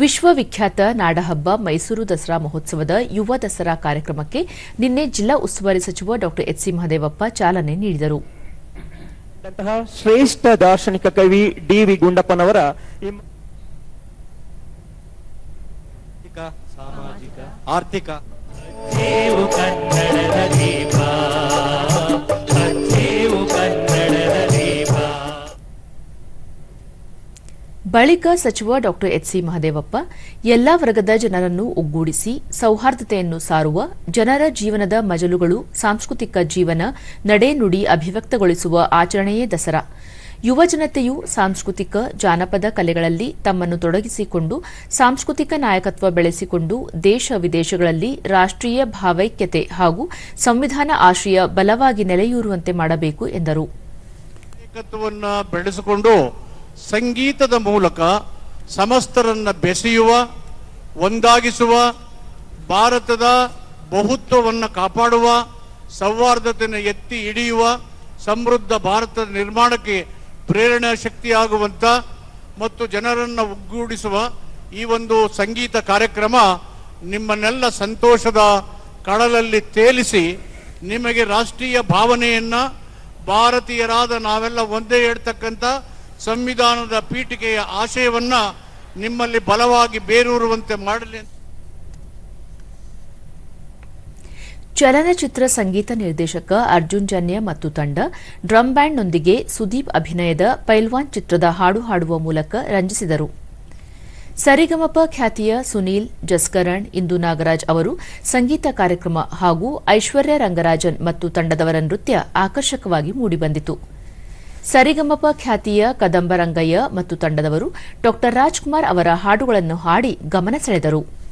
ವಿಶ್ವವಿಖ್ಯಾತ ನಾಡಹಬ್ಬ ಮೈಸೂರು ದಸರಾ ಮಹೋತ್ಸವದ ಯುವ ದಸರಾ ಕಾರ್ಯಕ್ರಮಕ್ಕೆ ನಿನ್ನೆ ಜಿಲ್ಲಾ ಉಸ್ತುವಾರಿ ಸಚಿವ ಡಾ ಎಚ್ಸಿ ಮಹದೇವಪ್ಪ ಚಾಲನೆ ನೀಡಿದರು. ಶ್ರೇಷ್ಠ ದಾರ್ಶನಿಕ ಕವಿ ಡಿ ವಿ ಗುಂಡಪ್ಪನವರ ಆರ್ಥಿಕ. ಬಳಿಕ ಸಚಿವ ಡಾ ಎಚ್ಸಿ ಮಹದೇವಪ್ಪ ಎಲ್ಲಾ ವರ್ಗದ ಜನರನ್ನು ಒಗ್ಗೂಡಿಸಿ ಸೌಹಾರ್ದತೆಯನ್ನು ಸಾರುವ, ಜನರ ಜೀವನದ ಮಜಲುಗಳು, ಸಾಂಸ್ಕೃತಿಕ ಜೀವನ ನಡೆನುಡಿ ಅಭಿವ್ಯಕ್ತಗೊಳಿಸುವ ಆಚರಣೆಯೇ ದಸರಾ. ಯುವ ಜನತೆಯು ಸಾಂಸ್ಕೃತಿಕ, ಜಾನಪದ ಕಲೆಗಳಲ್ಲಿ ತಮ್ಮನ್ನು ತೊಡಗಿಸಿಕೊಂಡು, ಸಾಂಸ್ಕೃತಿಕ ನಾಯಕತ್ವ ಬೆಳೆಸಿಕೊಂಡು ದೇಶ ವಿದೇಶಗಳಲ್ಲಿ ರಾಷ್ಟ್ರೀಯ ಭಾವೈಕ್ಯತೆ ಹಾಗೂ ಸಂವಿಧಾನ ಆಶ್ರಯ ಬಲವಾಗಿ ನೆಲೆಯೂರುವಂತೆ ಮಾಡಬೇಕು ಎಂದರು. ಸಂಗೀತದ ಮೂಲಕ ಸಮಸ್ತರನ್ನು ಬೆಸೆಯುವ, ಒಂದಾಗಿಸುವ, ಭಾರತದ ಬಹುತ್ವವನ್ನು ಕಾಪಾಡುವ ಸೌಹಾರ್ದತೆಯನ್ನು ಎತ್ತಿ ಹಿಡಿಯುವ, ಸಮೃದ್ಧ ಭಾರತದ ನಿರ್ಮಾಣಕ್ಕೆ ಪ್ರೇರಣಾ ಶಕ್ತಿಯಾಗುವಂಥ ಮತ್ತು ಜನರನ್ನು ಒಗ್ಗೂಡಿಸುವ ಈ ಒಂದು ಸಂಗೀತ ಕಾರ್ಯಕ್ರಮ ನಿಮ್ಮನ್ನೆಲ್ಲ ಸಂತೋಷದ ಕಡಲಲ್ಲಿ ತೇಲಿಸಿ ನಿಮಗೆ ರಾಷ್ಟ್ರೀಯ ಭಾವನೆಯನ್ನು ಭಾರತೀಯರಾದ ನಾವೆಲ್ಲ ಒಂದೇ ಹೇಳ್ತಕ್ಕಂಥ ಸಂವಿಧಾನದ ಪೀಠಿಕೆಯ ಆಶಯವನ್ನ ನಿಮ್ಮಲ್ಲಿ ಬಲವಾಗಿ ಬೇರೂರುವಂತೆ ಮಾಡಲಿ ಚಲನಚಿತ್ರ ಸಂಗೀತ ನಿರ್ದೇಶಕ ಅರ್ಜುನ್ ಜನ್ಯ ಮತ್ತು ತಂಡ ಡ್ರಮ್ ಬ್ಯಾಂಡ್ನೊಂದಿಗೆ ಸುದೀಪ್ ಅಭಿನಯದ ಪೈಲ್ವಾನ್ ಚಿತ್ರದ ಹಾಡು ಹಾಡುವ ಮೂಲಕ ರಂಜಿಸಿದರು. ಸರಿಗಮಪ ಖ್ಯಾತಿಯ ಸುನೀಲ್, ಜಸ್ಕರಣ್, ಇಂದು ನಾಗರಾಜ್ ಅವರು ಸಂಗೀತ ಕಾರ್ಯಕ್ರಮ ಹಾಗೂ ಐಶ್ವರ್ಯ ರಂಗರಾಜನ್ ಮತ್ತು ತಂಡದವರ ನೃತ್ಯ ಆಕರ್ಷಕವಾಗಿ ಮೂಡಿಬಂದಿತು. ಸರಿಗಮಪ ಖ್ಯಾತಿಯ ಕದಂಬರಂಗಯ್ಯ ಮತ್ತು ತಂಡದವರು ಡಾ ರಾಜ್ಕುಮಾರ್ ಅವರ ಹಾಡುಗಳನ್ನು ಹಾಡಿ ಗಮನ ಸೆಳೆದರು.